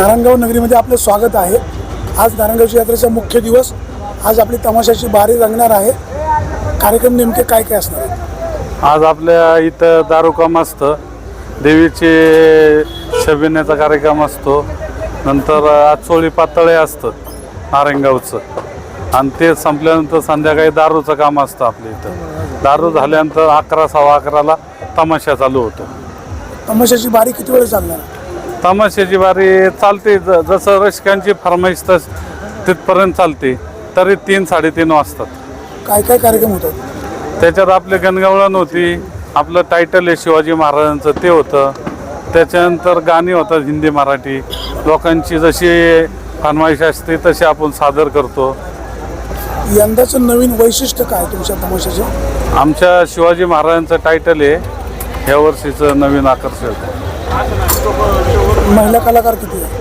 नारायणगाव नगरीमध्ये आपलं स्वागत आहे. आज नारायणगावची यात्रेचा मुख्य दिवस. आज आपली तमाशाची बारी रंगणार आहे. कार्यक्रम नेमके काय काय असणार आहेत? आज आपल्या इथं दारुकाम असतं. देवीचे शबिण्याचा कार्यक्रम असतो. नंतर आचोळी पातळे असतं नारायणगावचं. आणि ते संपल्यानंतर संध्याकाळी दारूचं काम असतं आपल्या इथं. दारू झाल्यानंतर अकरा सव्वा अकराला तमाशा चालू होतो. तमाशाची बारी किती वेळ चालणार? तमाशाची बारी चालते ज- जसं रसिकांची फरमाईश तस तिथपर्यंत चालते. तरी तीन साडेतीन वाजतात. काय काय कार्यक्रम होतात? त्याच्यात आपले गणगवळण होती. आपलं टायटल आहे शिवाजी महाराजांचं ते होतं. त्याच्यानंतर गाणी होतात हिंदी मराठी. लोकांची जशी फरमाईश असते तशी आपण सादर करतो. यंदाचं नवीन वैशिष्ट्य काय तुमच्या तमाशाचे? आमच्या शिवाजी महाराजांचं टायटल आहे या वर्षीचं नवीन आकर्षण महिला कलाकार किती आहे?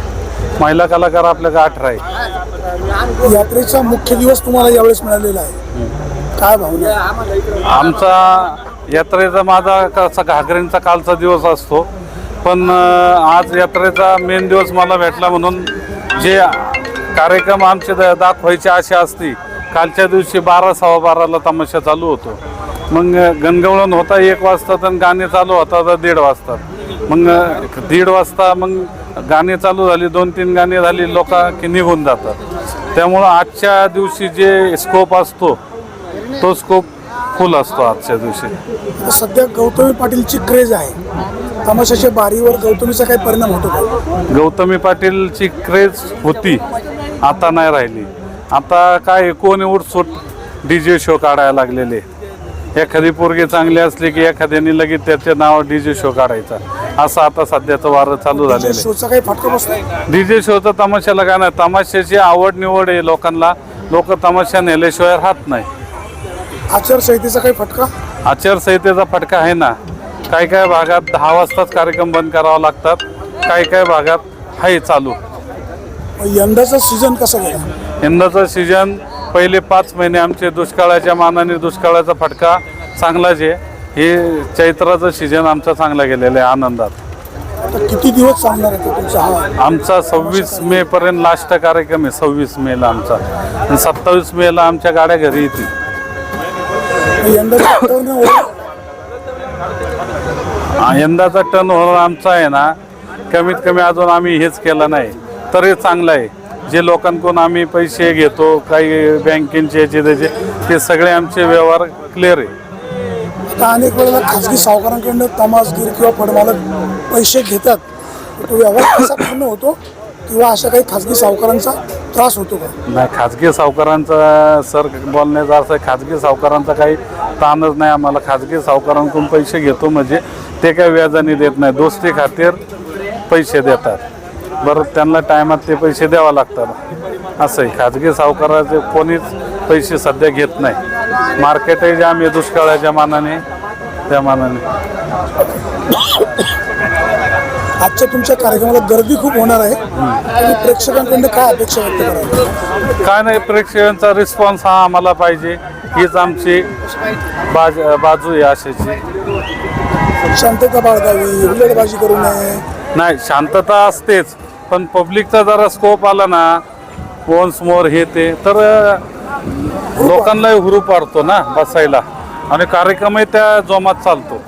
महिला कलाकार आपल्याकडे अठरा आहे. यात्रेचा मुख्य दिवस तुम्हाला यावेळेस मिळालेला आहे. काय भावना आहे? आमचा यात्रेचा माझा कसा घागरींचा कालचा दिवस असतो पण अं, आज यात्रेचा मेन दिवस मला भेटला म्हणून जे कार्यक्रम आमचे दा- दाखवायचे आशा असती कालच्या दिवशी बारा सव्वा बाराला तमाशा चालू होतो. मग गणगवळण होता एक वाजता तर गाणे चालू होता तर दीड वाजता. मग दीड वाजता मग गाणी चालू झाली दोन तीन गाणी झाली लोक की निघून जातात. त्यामुळं आजच्या दिवशी जे स्कोप असतो तो स्कोप फुल असतो आजच्या दिवशी. सध्या गौतमी पाटीलची क्रेज आहे. तमाशाच्या बारीवर गौतमीचा काही परिणाम होतो का? गौतमी पाटीलची क्रेज होती आता नाही राहिली. आता काय कोण उठसूट डी जे शो काढायला लागलेले. एखादी पोरगी चांगली असली की एखाद्याने लगेच त्याचे नाव डी जे शो काढायचा. असं आता सध्याचं वारं चालू झालेलं आहे. शोचा काही फटका डीजे शोचं तमाशाला काय नाही? तमाशाची आवड निवड आहे लोकांना. लोक तमाशा नेल्याशिवाय राहत नाही. आचारसंहितेचा काही फटका? आचारसंहितेचा फटका आहे ना. काही काही भागात दहा वाजताच कार्यक्रम बंद करावा लागतात. काही काही भागात आहे चालू. यंदाचा सीझन कसा गेला? यंदाचं सीजन पहिले पाच महिने आमचे दुष्काळाच्या मानाने दुष्काळाचा फटका चांगलाच आहे. हे चैत्राचं सीजन आमचा चांगला गेलेला आहे आनंदात. आता किती दिवस चालणार आहे तो तुमचा हा? आमचा सव्वीस मे पर्यंत लास्ट कार्यक्रम आहे सव्वीस मेला आमचा. आणि सत्तावीस मेला आमच्या गाड्या घरी येतील. यंदाचं हा, टर्न ओव्हर आमचा आहे ना. कमीत कमी अजून आम्ही हेच केलं नाही. तरी चांगलं आहे. जे लोकांकडून आम्ही पैसे घेतो काही बँकेचे याचे त्याचे ते सगळे आमचे व्यवहार क्लिअर आहे. आता अनेक वेळेला खाजगी सावकारांकडनं तमासगीर किंवा फडमालक पैसे घेतात. तो व्यवहार कसा पूर्ण होतो किंवा अशा काही खाजगी सावकारांचा त्रास होतो का? नाही खाजगी सावकारांचा सर बोलण्याचा आहे खाजगी सावकारांचा काही ताणच नाही. आम्हाला खाजगी सावकारांकडून पैसे घेतो म्हणजे ते काही व्याजाने देत नाही. दोस्ती खातीर पैसे देतात. बरं त्यांना टायमात ते पैसे द्यावा लागतात. असं आहे. खाजगी सावकाराचे कोणीच पैसे सध्या घेत नाही. मार्केटही जाम आहे दुष्काळाच्या मानाने त्या मानाने. आजच्या तुमच्या कार्यक्रमाला गर्दी खूप होणार आहे. आणि प्रेक्षकांकडनं काय अपेक्षा व्यक्त काय नाही प्रेक्षकांचा रिस्पॉन्स हा आम्हाला पाहिजे. हीच आमची बाज बाजू आहे आशेची शांतता बाळगावी हुल्लडबाजी करू नये. नाही शांतता असतेच. पण पब्लिकचा जरा स्कोप आला ना वन्स मोर हे ते तर लोकांनाही हुरूप पाडतो ना बसायला. आणि कार्यक्रमही त्या जोमात चालतो.